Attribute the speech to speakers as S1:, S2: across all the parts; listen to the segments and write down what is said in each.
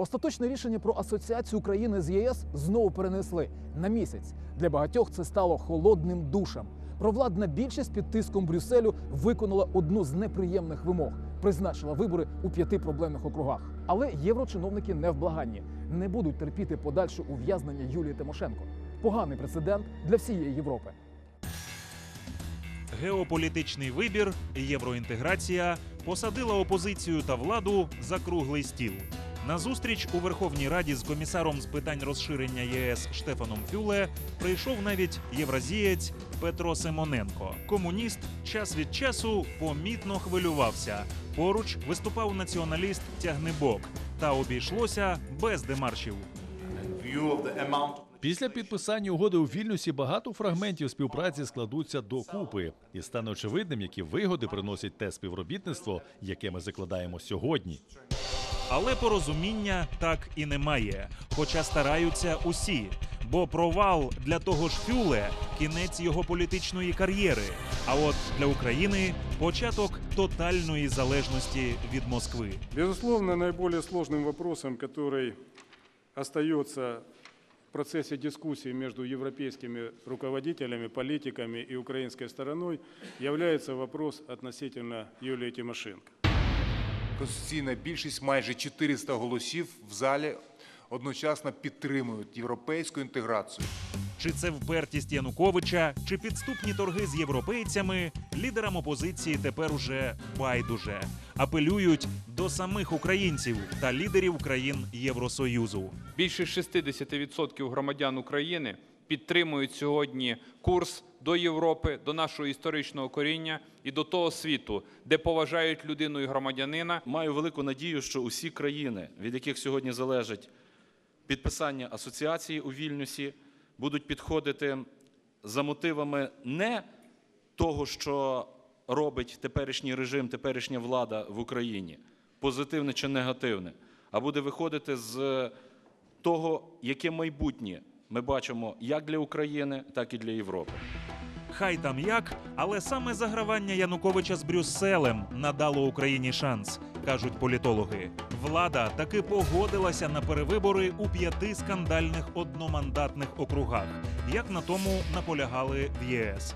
S1: Остаточне рішення про асоціацію України з ЄС знову перенесли на місяць. Для багатьох це стало холодним душем. Провладна більшість під тиском Брюсселю виконала одну з неприємних вимог призначила вибори у п'яти проблемних округах. Але єврочиновники не вблаганні, не будуть терпіти подальше ув'язнення Юлії Тимошенко. Поганий прецедент для всієї Європи.
S2: Геополітичний вибір, євроінтеграція посадила опозицію та владу за круглий стіл. На зустріч у Верховній Раді з комісаром з питань розширення ЄС Штефаном Фюле прийшов навіть євразієць Петро Симоненко. Комуніст час від часу помітно хвилювався. Поруч виступав націоналіст Тягнебок. Та обійшлося без демаршів.
S3: Після підписання угоди у Вільнюсі багато фрагментів співпраці складуться докупи, і стане очевидним, які вигоди приносить те співробітництво, яке ми закладаємо сьогодні.
S2: Але порозуміння так і немає, хоча стараються усі. Бо провал для того ж Фюле кінець його політичної кар'єри. А от для України початок тотальної залежності від Москви.
S4: Безусловно, наиболее сложным вопросом, который остается в процессе дискуссии между европейскими руководителями, политиками и украинской стороной, является вопрос относительно Юлии Тимошенко.
S5: Конституційна більшість, майже 400 голосів в залі одночасно підтримують європейську інтеграцію.
S2: Чи це впертість Януковича, чи підступні торги з європейцями, лідерам опозиції тепер уже байдуже. Апелюють до самих українців та лідерів країн Євросоюзу.
S6: Більше 60% громадян України підтримують сьогодні курс до Європи, до нашого історичного коріння і до того світу, де поважають людину і громадянина.
S7: Маю велику надію, що усі країни, від яких сьогодні залежить підписання асоціації у Вільнюсі, будуть підходити за мотивами не того, що робить теперішній режим, теперішня влада в Україні, позитивне чи негативне, а буде виходити з того, яке майбутнє ми бачимо як для України, так і для Європи.
S2: Хай там як, але саме загравання Януковича з Брюсселем надало Україні шанс, кажуть політологи. Влада таки погодилася на перевибори у п'яти скандальних одномандатних округах, як на тому наполягали в ЄС.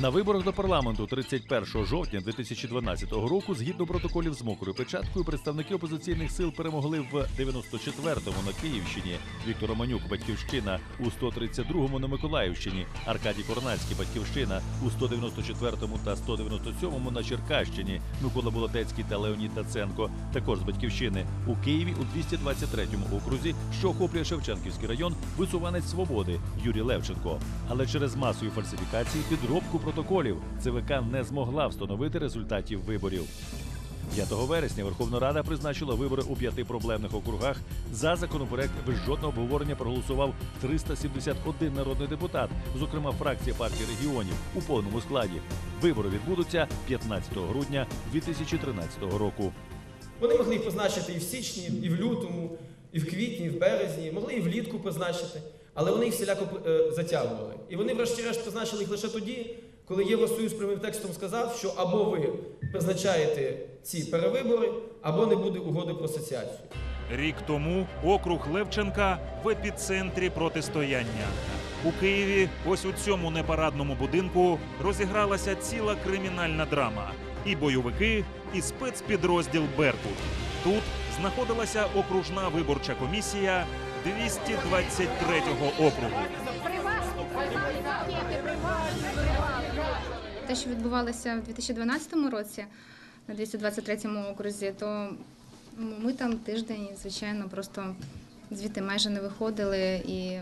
S3: На виборах до парламенту 31 жовтня 2012 року, згідно протоколів з мокрою печаткою, представники опозиційних сил перемогли в 94-му на Київщині, Віктор Романюк, Батьківщина, у 132-му на Миколаївщині, Аркадій Корнацький, Батьківщина, у 194-му та 197-му на Черкащині, Микола Болотецький та Леонід Даценко, також з Батьківщини, у Києві у 223-му окрузі, що охоплює Шевченківський район, висуванець свободи Юрій Левченко. Але через масові фальсифікації підробку протоколів ЦВК не змогла встановити результатів виборів. 5 вересня Верховна Рада призначила вибори у п'яти проблемних округах. За законопроект без жодного обговорення проголосував 371 народний депутат, зокрема фракція партії регіонів у повному складі. Вибори відбудуться 15 грудня 2013 року.
S8: Вони могли їх позначити і в січні, і в лютому, і в квітні, і в березні, могли і влітку позначити, але вони їх всіляко е, затягували. І вони, врешті-решт, позначили їх лише тоді, коли Євросоюз прямим текстом сказав, що або ви призначаєте ці перевибори, або не буде угоди про асоціацію.
S2: Рік тому округ Левченка в епіцентрі протистояння. У Києві, ось у цьому непарадному будинку, розігралася ціла кримінальна драма. І бойовики, і спецпідрозділ Беркут. Тут знаходилася окружна виборча комісія 223-го округу.
S9: Те, що відбувалося в 2012 році на 223-му окрузі, то ну, ми там тиждень, звичайно, просто звідти майже не виходили і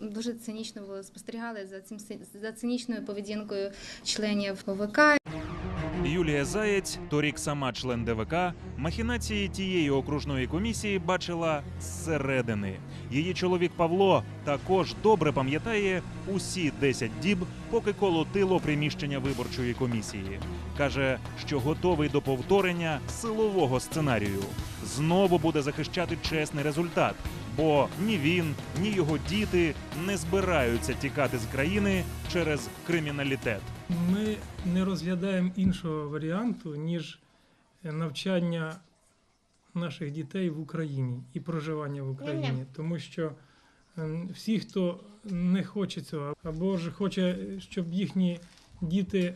S9: дуже цинічно спостерігали за цим за цинічною поведінкою членів ОВК.
S2: Юлія Заєць, торік сама член ДВК, махінації тієї окружної комісії бачила зсередини. Її чоловік Павло також добре пам'ятає усі 10 діб, поки колотило приміщення виборчої комісії. Каже, що готовий до повторення силового сценарію. Знову буде захищати чесний результат, бо ні він, ні його діти не збираються тікати з країни через криміналітет.
S10: Ми не розглядаємо іншого варіанту, ніж навчання наших дітей в Україні і проживання в Україні, тому що ем, всі, хто не хоче цього, або ж хоче, щоб їхні діти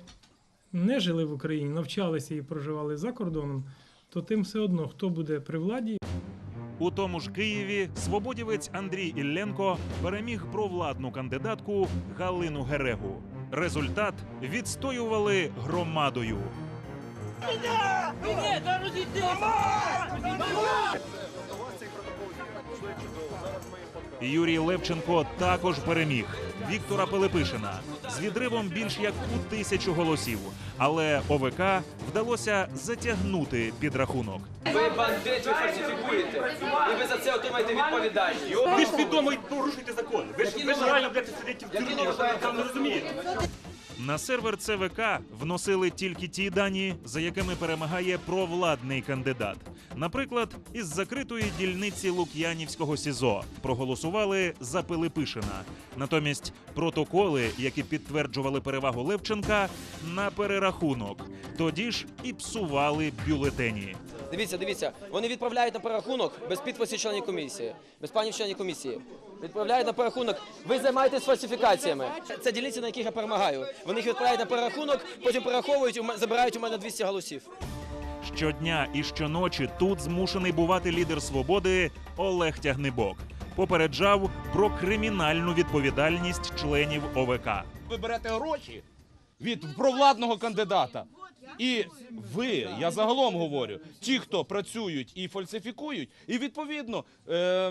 S10: не жили в Україні, навчалися і проживали за кордоном, то тим все одно, хто буде при владі,
S2: У тому ж Києві свободівець Андрій Ілленко переміг провладну кандидатку Галину Герегу. Результат відстоювали громадою. Юрій Левченко також переміг Віктора Пилипишина з відривом більш як у тисячу голосів. Але ОВК вдалося затягнути підрахунок.
S8: Ви бандит, ви фальсифікуєте. І ви за це отримаєте відповідальність.
S11: Ви ж свідомо порушуєте закон. Ви ж ви ж реально будете сидіти в тюрмі. Ви там не розумієте.
S2: На сервер ЦВК вносили тільки ті дані, за якими перемагає провладний кандидат. Наприклад, із закритої дільниці Лук'янівського СІЗО проголосували за Пилипишина. Натомість протоколи, які підтверджували перевагу Левченка, на перерахунок. Тоді ж і псували бюлетені.
S8: Дивіться, дивіться, вони відправляють на перерахунок без підписів членів комісії, без панів членів комісії. Відправляють на перерахунок. Ви займаєтесь фальсифікаціями. Це дільниці, на яких я перемагаю. Вони їх відправляють на перерахунок, потім перераховують, забирають у мене 200 голосів.
S2: Щодня і щоночі тут змушений бувати лідер свободи Олег Тягнебок. Попереджав про кримінальну відповідальність членів ОВК.
S12: ви берете гроші від провладного кандидата. І ви, я загалом говорю, ті, хто працюють і фальсифікують, і відповідно е, е,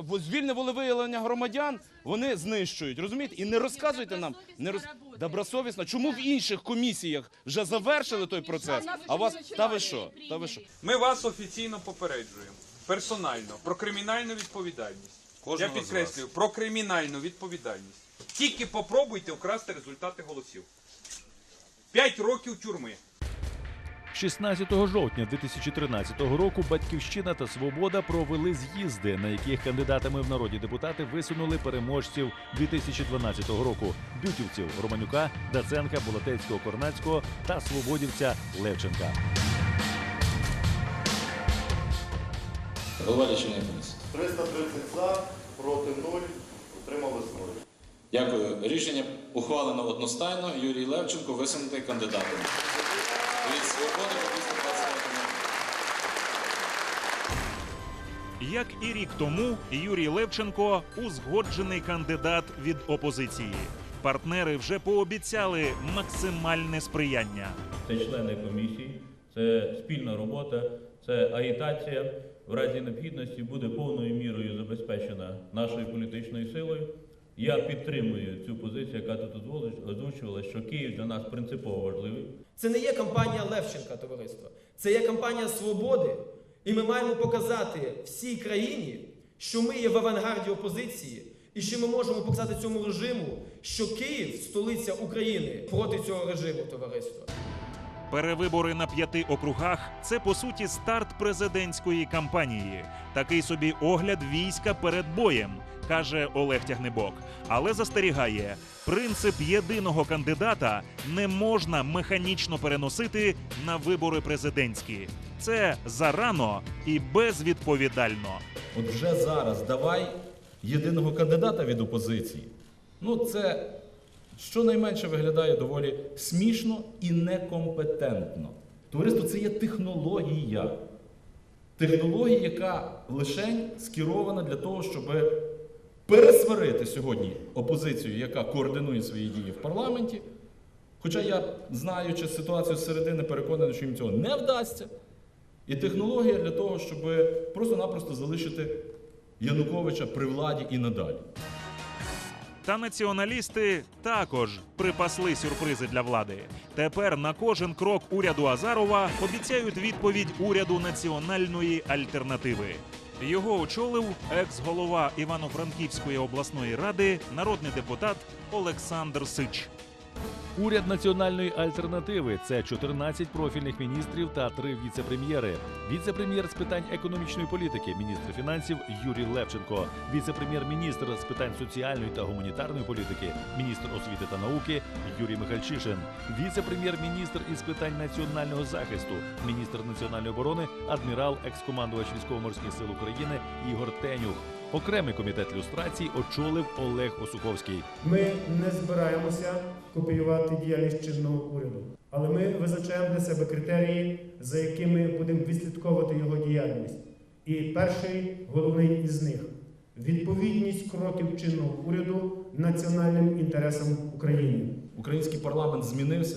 S12: в- вільне волевиявлення громадян вони знищують. Розумієте? І не розказуйте нам не роз... добросовісно. Чому в інших комісіях вже завершили той процес? А вас та ви що? Та ви що?
S6: Ми вас офіційно попереджуємо персонально про кримінальну відповідальність.
S7: Кожного
S6: Я підкреслюю про кримінальну відповідальність. Тільки попробуйте вкрасти результати голосів. П'ять років тюрми.
S3: 16 жовтня 2013 року Батьківщина та Свобода провели з'їзди, на яких кандидатами в народні депутати висунули переможців 2012 року бютівців Романюка, Даценка, Болотецького, Корнацького та свободівця Левченка.
S13: Голова лічильної комісії.
S5: 330 за, проти 0, утрималось 0.
S13: Дякую. Рішення ухвалено одностайно. Юрій Левченко висунутий кандидатом. Від свободи по 225
S2: Як і рік тому, Юрій Левченко узгоджений кандидат від опозиції. Партнери вже пообіцяли максимальне сприяння.
S14: Це члени комісії, це спільна робота, це агітація. В разі необхідності буде повною мірою забезпечена нашою політичною силою. Я підтримую цю позицію, яка тут озвучувала, що Київ для нас принципово важливий.
S8: Це не є кампанія Левченка, товариство. Це є кампанія свободи. І ми маємо показати всій країні, що ми є в авангарді опозиції, і що ми можемо показати цьому режиму, що Київ столиця України проти цього режиму, товариство.
S2: Перевибори на п'яти округах це по суті старт президентської кампанії. Такий собі огляд війська перед боєм, каже Олег Тягнебок. Але застерігає, принцип єдиного кандидата не можна механічно переносити на вибори президентські. Це зарано і безвідповідально.
S12: От вже зараз давай єдиного кандидата від опозиції. Ну, це щонайменше виглядає доволі смішно і некомпетентно. Товариство це є технологія. Технологія, яка лише скерована для того, щоб пересварити сьогодні опозицію, яка координує свої дії в парламенті. Хоча я, знаючи ситуацію зсередини, переконаний, що їм цього не вдасться. І технологія для того, щоб просто-напросто залишити Януковича при владі і надалі.
S2: Та націоналісти також припасли сюрпризи для влади. Тепер на кожен крок уряду Азарова обіцяють відповідь уряду національної альтернативи. Його очолив екс-голова Івано-Франківської обласної ради, народний депутат Олександр Сич.
S3: Уряд національної альтернативи це 14 профільних міністрів та три віце-прем'єри. Віце-прем'єр з питань економічної політики, міністр фінансів Юрій Левченко, віце-прем'єр-міністр з питань соціальної та гуманітарної політики, міністр освіти та науки Юрій Михальчишин, віце-прем'єр-міністр із питань національного захисту, міністр національної оборони, адмірал, екс-командувач військово-морських сил України Ігор Тенюх. Окремий комітет люстрації очолив Олег Осуховський.
S15: Ми не збираємося копіювати діяльність чинного уряду, але ми визначаємо для себе критерії, за якими будемо відслідковувати його діяльність. І перший головний із них відповідність кроків чинного уряду національним інтересам України.
S12: Український парламент змінився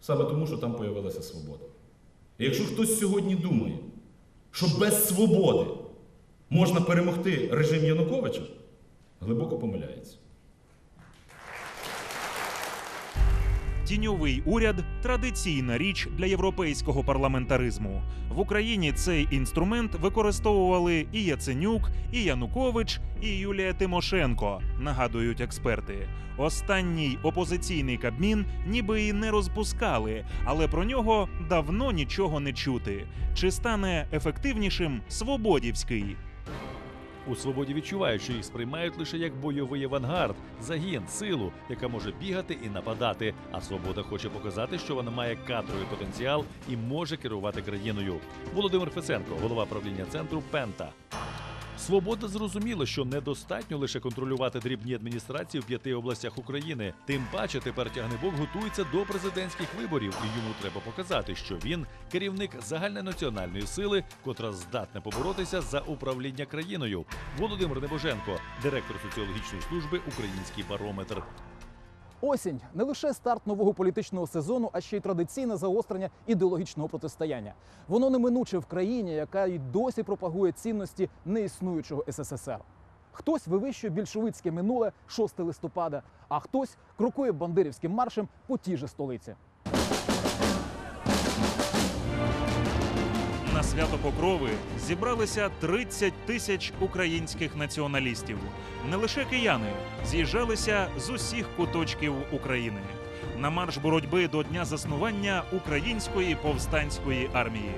S12: саме тому, що там появилася свобода. І якщо хтось сьогодні думає, що без свободи можна перемогти режим Януковича, глибоко помиляється.
S2: Тіньовий уряд традиційна річ для європейського парламентаризму. В Україні цей інструмент використовували і Яценюк, і Янукович, і Юлія Тимошенко, нагадують експерти. Останній опозиційний кабмін ніби і не розпускали, але про нього давно нічого не чути. Чи стане ефективнішим свободівський?
S3: У свободі відчувають, що їх сприймають лише як бойовий авангард, загін, силу, яка може бігати і нападати. А свобода хоче показати, що вона має кадровий потенціал і може керувати країною. Володимир Фесенко, голова правління центру Пента. Свобода зрозуміла, що недостатньо лише контролювати дрібні адміністрації в п'яти областях України. Тим паче тепер тягнебок готується до президентських виборів, і йому треба показати, що він керівник загальнонаціональної сили, котра здатна поборотися за управління країною. Володимир Небоженко, директор соціологічної служби Український барометр.
S1: Осінь не лише старт нового політичного сезону, а ще й традиційне загострення ідеологічного протистояння. Воно неминуче в країні, яка й досі пропагує цінності неіснуючого СССР. Хтось вивищує більшовицьке минуле 6 листопада, а хтось крокує бандерівським маршем по тій же столиці.
S2: Свято Покрови зібралися 30 тисяч українських націоналістів. Не лише кияни з'їжджалися з усіх куточків України. На марш боротьби до дня заснування української повстанської армії.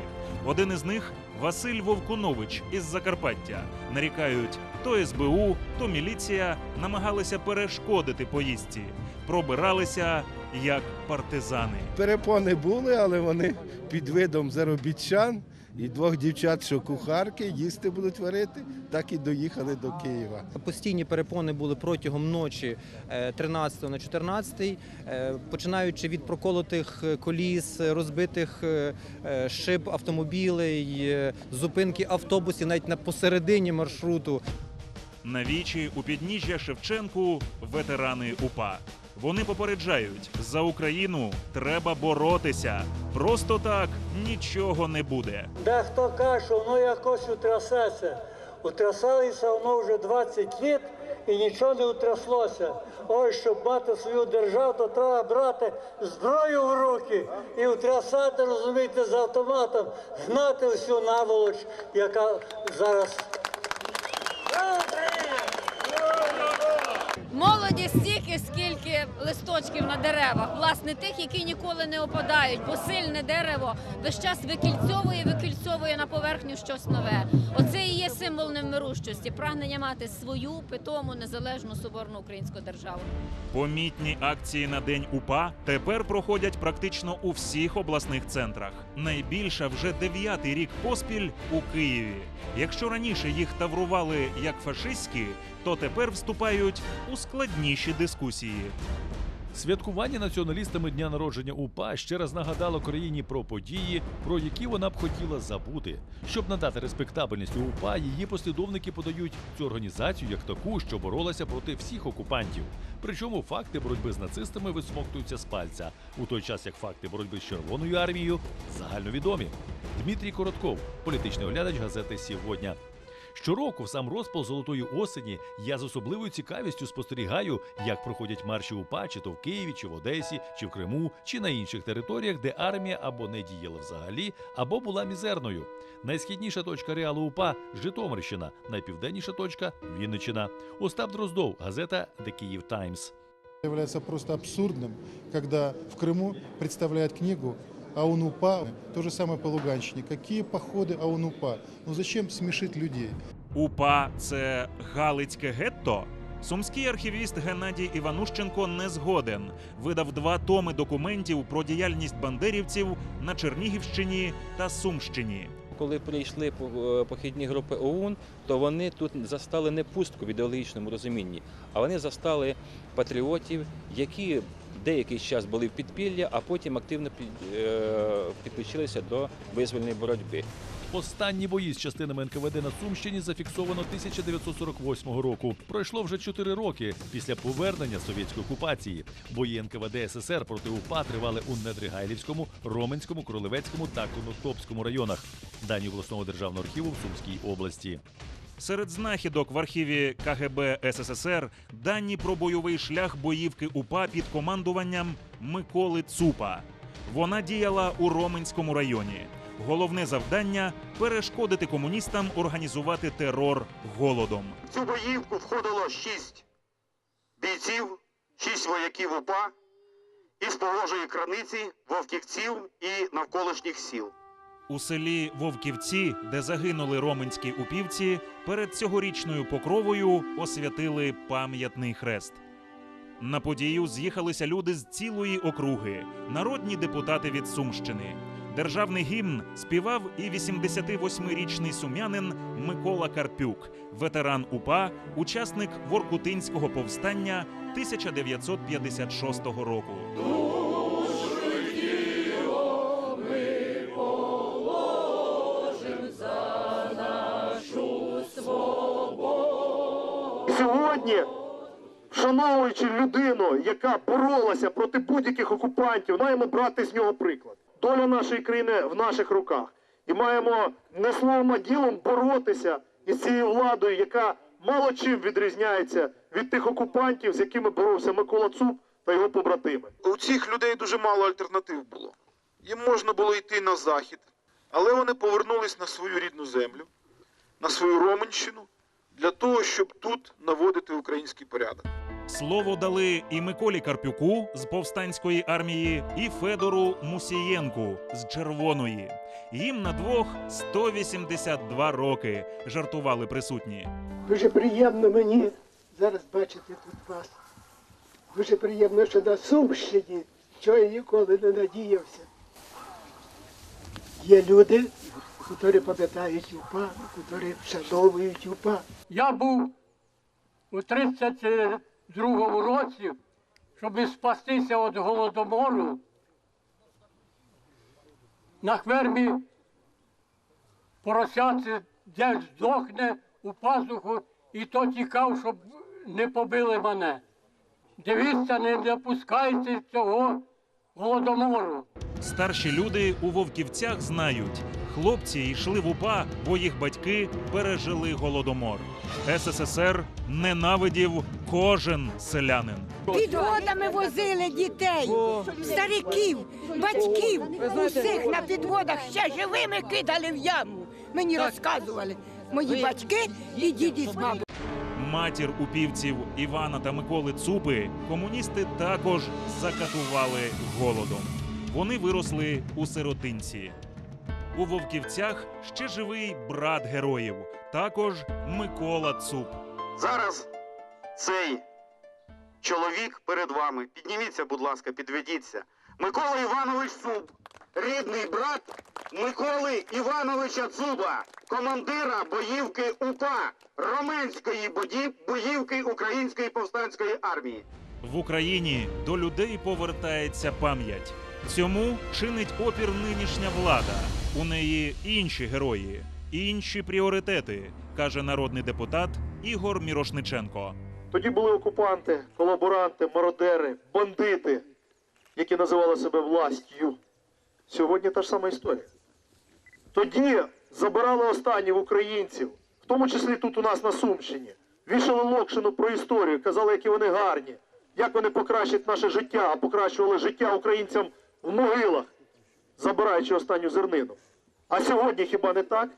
S2: Один із них Василь Вовкунович із Закарпаття. Нарікають, то СБУ, то міліція намагалися перешкодити поїздці, пробиралися як партизани.
S16: Перепони були, але вони під видом заробітчан і двох дівчат, що кухарки, їсти будуть варити, так і доїхали до Києва.
S17: Постійні перепони були протягом ночі е, 13 на 14, е, починаючи від проколотих е, коліс, е, розбитих е, е, шиб автомобілей, е, зупинки автобусів навіть на посередині маршруту.
S2: На вічі у підніжжя Шевченку ветерани УПА. Вони попереджають, за Україну треба боротися. Просто так нічого не буде.
S18: Дехто каже, що воно якось утрясеться. Утрясалися воно вже 20 літ і нічого не утряслося. Ой, щоб мати свою державу, то треба брати зброю в руки і утрясати, розумієте, з автоматом, гнати всю наволоч, яка зараз.
S19: Молоді стільки, скільки листочків на деревах, власне, тих, які ніколи не опадають, бо сильне дерево весь час викільцьовує, викільцьовує на поверхню щось нове. Оце і є символ невмирущості, прагнення мати свою питому незалежну соборну українську державу.
S2: Помітні акції на день УПА тепер проходять практично у всіх обласних центрах. Найбільша вже дев'ятий рік поспіль у Києві. Якщо раніше їх таврували як фашистські, то тепер вступають у складніші дискусії.
S3: Святкування націоналістами дня народження УПА ще раз нагадало країні про події, про які вона б хотіла забути. Щоб надати респектабельність УПА, її послідовники подають цю організацію як таку, що боролася проти всіх окупантів. Причому факти боротьби з нацистами висмоктуються з пальця, у той час як факти боротьби з Червоною армією загальновідомі. Дмитрій Коротков, політичний оглядач газети Сьогодня. Щороку, в сам розпал золотої осені, я з особливою цікавістю спостерігаю, як проходять марші УПА, чи то в Києві, чи в Одесі, чи в Криму, чи на інших територіях, де армія або не діяла взагалі, або була мізерною. Найсхідніша точка реалу УПА Житомирщина, найпівденніша точка Вінниччина. Остап Дроздов, газета The Kyiv Times.
S20: Является просто абсурдным, когда в Крыму представляют книгу АУН-УПА, то же самое по Луганщине. Какие походы АУН-УПА? Ну зачем смешить людей?
S2: УПА це Галицьке гетто? Сумський архівіст Геннадій Іванущенко не згоден. Видав два томи документів про діяльність бандерівців на Чернігівщині та Сумщині.
S21: Коли прийшли по- похідні групи ОУН, то вони тут застали не пустку в ідеологічному розумінні, а вони застали патріотів, які деякий час були в підпіллі, а потім активно е, підключилися до визвольної боротьби.
S3: Останні бої з частинами НКВД на Сумщині зафіксовано 1948 року. Пройшло вже 4 роки після повернення совєтської окупації. Бої НКВД СССР проти УПА тривали у Недригайлівському, Роменському, Кролевецькому та Конотопському районах. Дані обласного державного архіву в Сумській області.
S2: Серед знахідок в архіві КГБ СССР дані про бойовий шлях боївки УПА під командуванням Миколи Цупа. Вона діяла у Роменському районі. Головне завдання перешкодити комуністам організувати терор голодом.
S22: В цю боївку входило шість бійців, шість вояків УПА із положої краниці, вовківців і навколишніх сіл.
S2: У селі Вовківці, де загинули роменські упівці, перед цьогорічною покровою освятили пам'ятний хрест. На подію з'їхалися люди з цілої округи, народні депутати від Сумщини. Державний гімн співав і 88-річний сум'янин Микола Карпюк, ветеран УПА, учасник Воркутинського повстання 1956 року.
S22: Сьогодні, вшановуючи людину, яка боролася проти будь-яких окупантів, маємо брати з нього приклад. Доля нашої країни в наших руках. І маємо не словом, а ділом боротися із цією владою, яка мало чим відрізняється від тих окупантів, з якими боровся Микола Цуп та його побратими.
S23: У цих людей дуже мало альтернатив було. Їм можна було йти на захід, але вони повернулись на свою рідну землю, на свою Роменщину, для того, щоб тут наводити український порядок.
S2: Слово дали і Миколі Карпюку з повстанської армії, і Федору Мусієнку з червоної. Їм на двох 182 роки. Жартували присутні.
S24: Дуже приємно мені зараз бачити тут вас. Дуже приємно, що на Сумщині, що я ніколи не надіявся. Є люди, які пам'ятають УПА, які вшановують УПА.
S18: Я був у 32-му році, щоб спастися від голодомору на фермі поросяти, де здохне у пазуху, і то тікав, щоб не побили мене. Дивіться, не допускайте цього голодомору.
S2: Старші люди у Вовківцях знають, хлопці йшли в УПА, бо їх батьки пережили голодомор. СССР ненавидів кожен селянин.
S25: Підводами возили дітей, стариків, батьків, усіх на підводах ще живими кидали в яму. Мені розказували мої батьки і діді з бабою.
S2: Матір упівців Івана та Миколи Цупи комуністи також закатували голодом. Вони виросли у сиротинці. У Вовківцях ще живий брат героїв, також Микола Цуп.
S22: Зараз цей чоловік перед вами. Підніміться, будь ласка, підведіться. Микола Іванович Цуб, рідний брат Миколи Івановича Цуба, командира боївки УПА Роменської боївки Української повстанської армії.
S2: В Україні до людей повертається пам'ять. Цьому чинить опір нинішня влада. У неї інші герої, інші пріоритети, каже народний депутат Ігор Мірошниченко.
S22: Тоді були окупанти, колаборанти, мародери, бандити, які називали себе властю. Сьогодні та ж сама історія. Тоді забирали останніх українців, в тому числі тут у нас на Сумщині. Вішали локшину про історію, казали, які вони гарні, як вони покращать наше життя, а покращували життя українцям в могилах, забираючи останню зернину. А сьогодні хіба не так?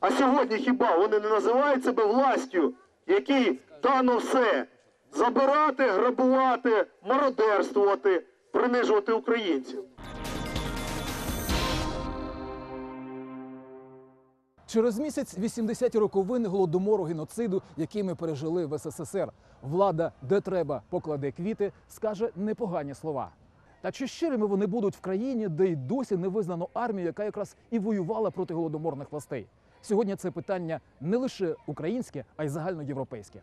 S22: А сьогодні хіба вони не називають себе властю, якій дано все? забирати, грабувати, мародерствувати, принижувати українців.
S1: Через місяць 80 роковини голодомору геноциду, який ми пережили в СССР. Влада, де треба, покладе квіти, скаже непогані слова. Та чи щирими вони будуть в країні, де й досі не визнано армію, яка якраз і воювала проти голодоморних властей? Сьогодні це питання не лише українське, а й загальноєвропейське.